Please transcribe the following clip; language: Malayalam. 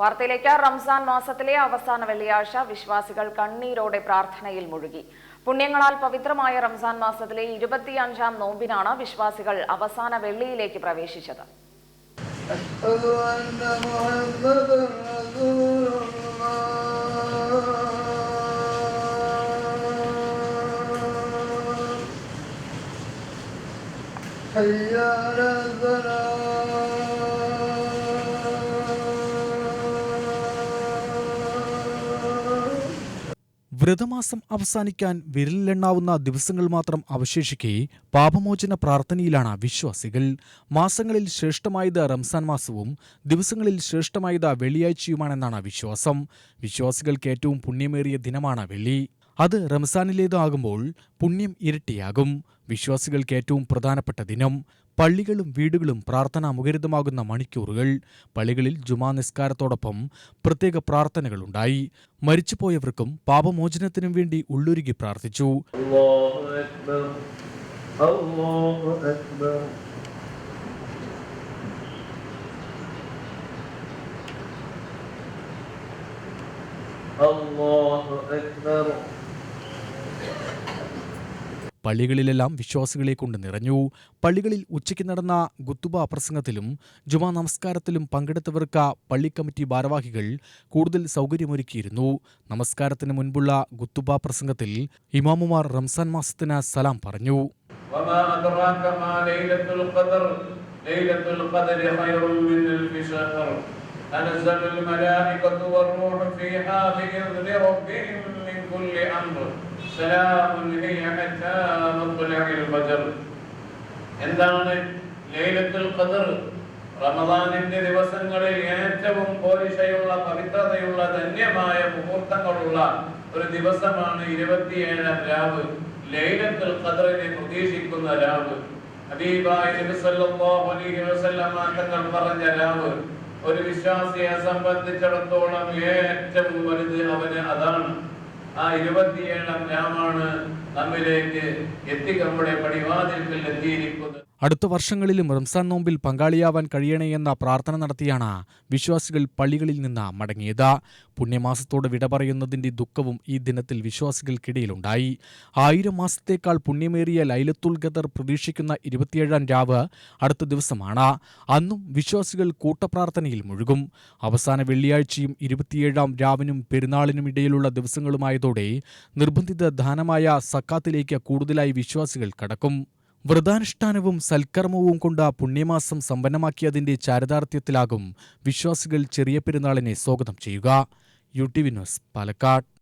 വാർത്തയിലേക്ക് റംസാൻ മാസത്തിലെ അവസാന വെള്ളിയാഴ്ച വിശ്വാസികൾ കണ്ണീരോടെ പ്രാർത്ഥനയിൽ മുഴുകി. പുണ്യങ്ങളാൽ പവിത്രമായ റംസാൻ മാസത്തിലെ ഇരുപത്തിയഞ്ചാം നോമ്പിനാണ് വിശ്വാസികൾ അവസാന വെള്ളിയിലേക്ക് പ്രവേശിച്ചത്. ഹയ്യാ വ്രതമാസം അവസാനിക്കാൻ വിരലിലെണ്ണാവുന്ന ദിവസങ്ങൾ മാത്രം അവശേഷിക്കെ പാപമോചന പ്രാർത്ഥനയിലാണ് വിശ്വാസികൾ. മാസങ്ങളിൽ ശ്രേഷ്ഠമായത് റംസാൻ മാസവും ദിവസങ്ങളിൽ ശ്രേഷ്ഠമായത് വെള്ളിയാഴ്ചയുമാണെന്നാണ് വിശ്വാസം. വിശ്വാസികൾക്ക് ഏറ്റവും പുണ്യമേറിയ ദിനമാണ് വെള്ളി. അത് റംസാനിലേതാകുമ്പോൾ പുണ്യം ഇരട്ടിയാകും. വിശ്വാസികൾക്ക് ഏറ്റവും പ്രധാനപ്പെട്ട ദിനം. പള്ളികളും വീടുകളും പ്രാർത്ഥനാമുഖരിതമാകുന്ന മണിക്കൂറുകൾ പള്ളികളിൽ ജുമാ നിസ്കാരത്തോടൊപ്പം പ്രത്യേക പ്രാർത്ഥനകളുണ്ടായി. മരിച്ചുപോയവർക്കും പാപമോചനത്തിനും വേണ്ടി ഉള്ളുരുകി പ്രാർത്ഥിച്ചു. അള്ളാഹു അക്ബർ. പള്ളികളിലെല്ലാം വിശ്വാസികളെ കൊണ്ട് നിറഞ്ഞു പള്ളികളിൽ ഉച്ചയ്ക്ക് നടന്ന ഗുത്തുബ പ്രസംഗത്തിലും ജുമാ നമസ്കാരത്തിലും പങ്കെടുത്തവർക്ക് പള്ളി കമ്മിറ്റി ഭാരവാഹികൾ കൂടുതൽ സൗകര്യമൊരുക്കിയിരുന്നു നമസ്കാരത്തിന് മുൻപുള്ള ഗുത്തുബ പ്രസംഗത്തിൽ ഇമാമുമാർ റംസാൻ മാസത്തിന് സലാം പറഞ്ഞു وما أدراك ما ليلة القدر ليلة القدر خير من ألف شهر تنزل الملائكة والروح فيها بإذن ربهم من كل أمر സലാമുൻ ഹിയ ഹത്താ മത്ലഇൽ ഫജർ എന്താണ് ലൈലത്തുൽ ഖദർ? റമദാനിന്റെ ദിവസങ്ങളിൽ ഏറ്റവും പോരിഷയുള്ള പവിത്രതയുള്ള ധന്യമായ മുഹൂർത്തങ്ങളുള്ള ഒരു ദിവസമാണ് ഇരുപത്തിയേഴാം രാവ്. ലൈലത്തുൽ ഖദറിനെ പ്രതീക്ഷിക്കുന്ന രാവ്. ഹബീബായ നബി സല്ലല്ലാഹു അലൈഹി വസല്ലമ തങ്ങൾ പറഞ്ഞ രാവ് ഒരു വിശ്വാസിയെ സംബന്ധിച്ചിടത്തോളം ഏറ്റവും വലുത് അവന് അതാ ആ ഇരുപത്തിയേഴാം രാമാണ് അടുത്ത വർഷങ്ങളിലും റംസാൻ നോമ്പിൽ പങ്കാളിയാവാൻ കഴിയണേ എന്ന പ്രാർത്ഥന നടത്തിയാണ് വിശ്വാസികൾ പള്ളികളിൽ നിന്ന് മടങ്ങിയത്. പുണ്യമാസത്തോട് വിട പറയുന്നതിന്റെ ദുഃഖവും ഈ ദിനത്തിൽ വിശ്വാസികൾക്കിടയിലുണ്ടായി. ആയിരം മാസത്തേക്കാൾ പുണ്യമേറിയ ലൈലത്തുൽ ഖദർ പ്രതീക്ഷിക്കുന്ന ഇരുപത്തിയേഴാം രാവ് അടുത്ത ദിവസമാണ്. അന്നും വിശ്വാസികൾ കൂട്ടപ്രാർത്ഥനയിൽ മുഴുകും. അവസാന വെള്ളിയാഴ്ചയും ഇരുപത്തിയേഴാം രാവിനും പെരുന്നാളിനും ഇടയിലുള്ള ദിവസങ്ങളുമായതോടെ നിർബന്ധിത ദാനമായ സക്കാത്തിലേക്ക് കൂടുതലായി വിശ്വാസികൾ കടക്കും. വ്രതാനുഷ്ഠാനവും സൽക്കർമ്മവും കൊണ്ട് ആ പുണ്യമാസം സമ്പന്നമാക്കിയതിന്റെ ചാരിതാർത്ഥ്യത്തിലാകും വിശ്വാസികൾ ചെറിയ പെരുന്നാളിനെ സ്വാഗതം ചെയ്യുക. യു ടി വിനോസ് പാലക്കാട്.